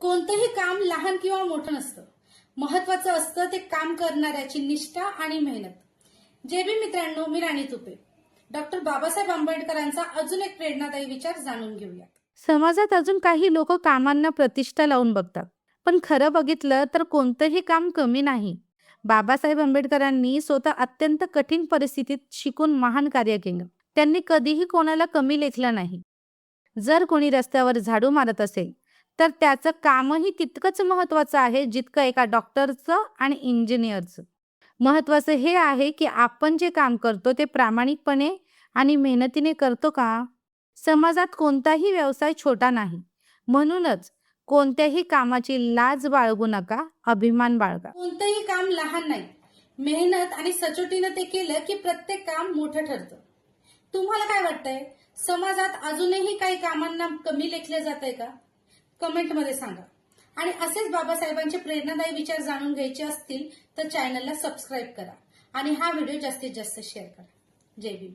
कोणतंही काम लहान किंवा मोठं नसतं. महत्वाचं असतं ते काम करणाऱ्याची निष्ठा आणि मेहनत. जे बी मित्रांनो मी राणी तुपे. डॉक्टर बाबासाहेब आंबेडकरांचा अजून एक प्रेरणादायी विचार जाणून घेऊया समाजात अजून काही लोक कामांना प्रतिष्ठा लावून बघतात. पण खरं बघितलं तर कोणतंही काम कमी नाही. बाबासाहेब आंबेडकरांनी स्वतः अत्यंत कठीण परिस्थितीत शिकून महान कार्य केलं. त्यांनी कधीही कोणाला कमी लेखलं नाही. जर कोणी रस्त्यावर झाडू मारत असेल तर त्याचं कामही तितकंच महत्त्वाचं आहे जितकं एका डॉक्टरचं आणि इंजिनियरचं. महत्त्वाचं हे आहे की आपण जे काम करतो ते प्रामाणिकपणे आणि मेहनतीने करतो का? समाजात कोणताही व्यवसाय छोटा नाही. म्हणूनच कोणत्याही कामाची लाज बाळगू नका अभिमान बाळगा. कोणतंही काम लहान नाही. मेहनत आणि सचोटीनं ते केलं की प्रत्येक काम मोठं ठरतं. तुम्हाला काय वाटतंय? समाजात अजूनही काही कामांना कमी लेखलं जात आहे का? कमेंटमध्ये सांगा. आणि असेच बाबासाहेबांचे प्रेरणादायी विचार जाणून घ्यायचे असतील तर चॅनलला सबस्क्राईब करा. आणि हा व्हिडिओ जास्तीत जास्त शेअर करा. जय भीम.